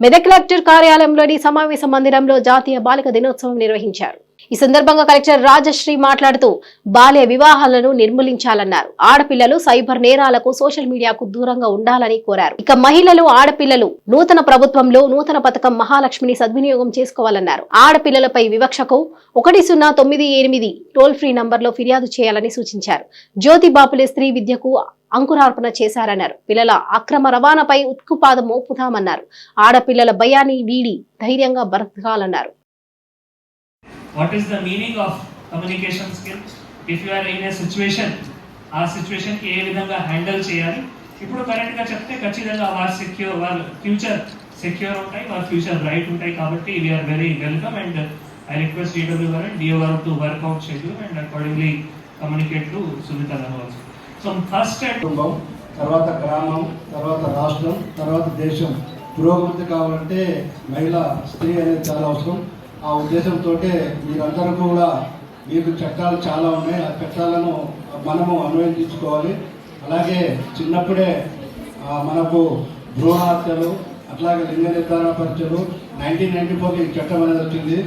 Medak collector కార్యాలయంలోని సమావేశ మందిరంలో జాతీయ బాలిక దినోత్సవం నిర్వహించారు. ఈ సందర్భంగా కలెక్టర్ రాజశ్రీ మాట్లాడుతూ బాల్య వివాహాలను నిర్మూలించాలన్నారు. ఆడపిల్లలు సైబర్ నేరాలకు సోషల్ మీడియాకు దూరంగా ఉండాలని కోరారు. ఇక మహిళలు ఆడపిల్లలు నూతన ప్రభుత్వంలో నూతన పథకం మహాలక్ష్మిని సద్వినియోగం చేసుకోవాలన్నారు. ఆడపిల్లలపై వివక్షకు ఒకటి సున్నా తొమ్మిది ఎనిమిది టోల్ ఫ్రీ నంబర్లో ఫిర్యాదు చేయాలని సూచించారు. జ్యోతి బాపులే స్త్రీ విద్యకు అంకురార్పణ చేశారన్నారు. పిల్లల అక్రమ రవాణాపై ఉత్కుపాదం మోపుతామన్నారు ఆడపిల్లల భయాన్ని వీడి ధైర్యంగా బ్రతకాలన్నారు. What is the meaning of communication skill if you are in a situation ఆ సిచ్యువేషన్కి ఏ విధంగా హ్యాండిల్ చేయాలి? ఇప్పుడు కరెక్ట్గా చెప్తే ఖచ్చితంగా వారి సెక్యూర్ వాళ్ళ ఫ్యూచర్ సెక్యూర్ ఉంటాయి వారి ఫ్యూచర్ బ్రైట్ ఉంటాయి కాబట్టి we are very welcome and I request DW garu and DO garu to work out schedule and accordingly communicate to Sunitha ధనవాల్సి so first కుటుంబం తర్వాత గ్రామం తర్వాత రాష్ట్రం తర్వాత దేశం. పురోగతి కావాలంటే మహిళ స్త్రీ అనేది చాలా అవసరం. ఆ ఉద్దేశంతో మీరందరూ కూడా మీకు చట్టాలు చాలా ఉన్నాయి. ఆ చట్టాలను మనము అన్వయించుకోవాలి. అలాగే చిన్నప్పుడే మనకు భ్రూణ హత్యలు అట్లాగే లింగ నిర్ధారణ పరీక్షలు నైన్టీన్ నైన్టీ ఫోర్కి ఈ చట్టం అనేది వచ్చింది.